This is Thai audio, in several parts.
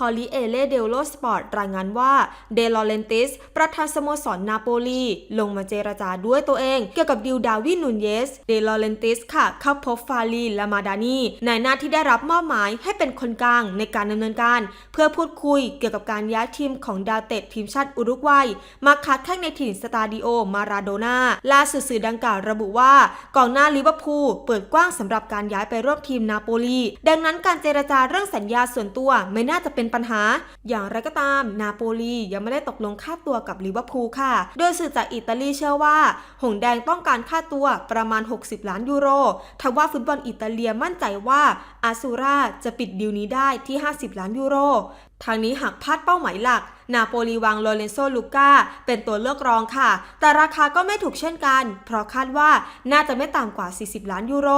คอริเอเลเดลโลสปอร์ตรายงานว่าเดลอเรนติส ประธานสโมสรนาโปลี ลงมาเจรจาด้วยตัวเอง เกี่ยวกับดิวดาวินนูนเยส เดลอเรนติสค่ะเข้าพบฟาลีลามาดานีในหน้าที่ได้รับมอบหมายให้เป็นคนกลางในการดำเนินการ เพื่อพูดคุยเกี่ยวกับการย้ายทีมของดาวเตะทีมชาติอุรุกวัย มาค้าแข่งในถิ่นสตาดิโอมาราโดนาล่าสุดสื่อดังกล่าวระบุว่ากองหน้าลิเวอร์พูลเปิดกว้างสำหรับการย้ายไปร่วมทีมนาโปลีดังนั้นการเจรจาเรื่องสัญญาส่วนตัวไม่น่าจะเป็นปัญหา อย่างไรก็ตาม นาโปลียังไม่ได้ตกลงค่าตัวกับลิเวอร์พูลค่ะ โดยสื่อจากอิตาลีเชื่อว่า หงแดงต้องการค่าตัวประมาณ 60 ล้านยูโรทว่าฟุตบอลอิตาเลียมั่นใจว่าอาซูราจะปิดดีลนี้ได้ที่ 50 ล้านยูโรทางนี้หากพลาดเป้าหมายหลัก นาโปลีวางโลเรนโซลูก้าเป็นตัวเลือกรองค่ะ แต่ราคาก็ไม่ถูกเช่นกัน เพราะคาดว่าน่าจะไม่ต่ำกว่า 40 ล้านยูโร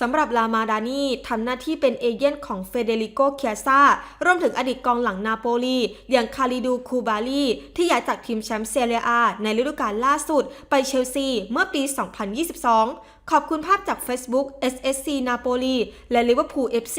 สำหรับลามาดานีทำหน้าที่เป็นเอเย่นของเฟเดริโกเคียซารวมถึงอดีตกองหลังนาโปลี อย่างคาริดูคูบาลีที่ย้ายจากทีมแชมป์เซเรียอาในฤดูกาลล่าสุด ไปเชลซีเมื่อปี 2022 ขอบคุณภาพจาก Facebook SSC นาโปลีและ Liverpool FC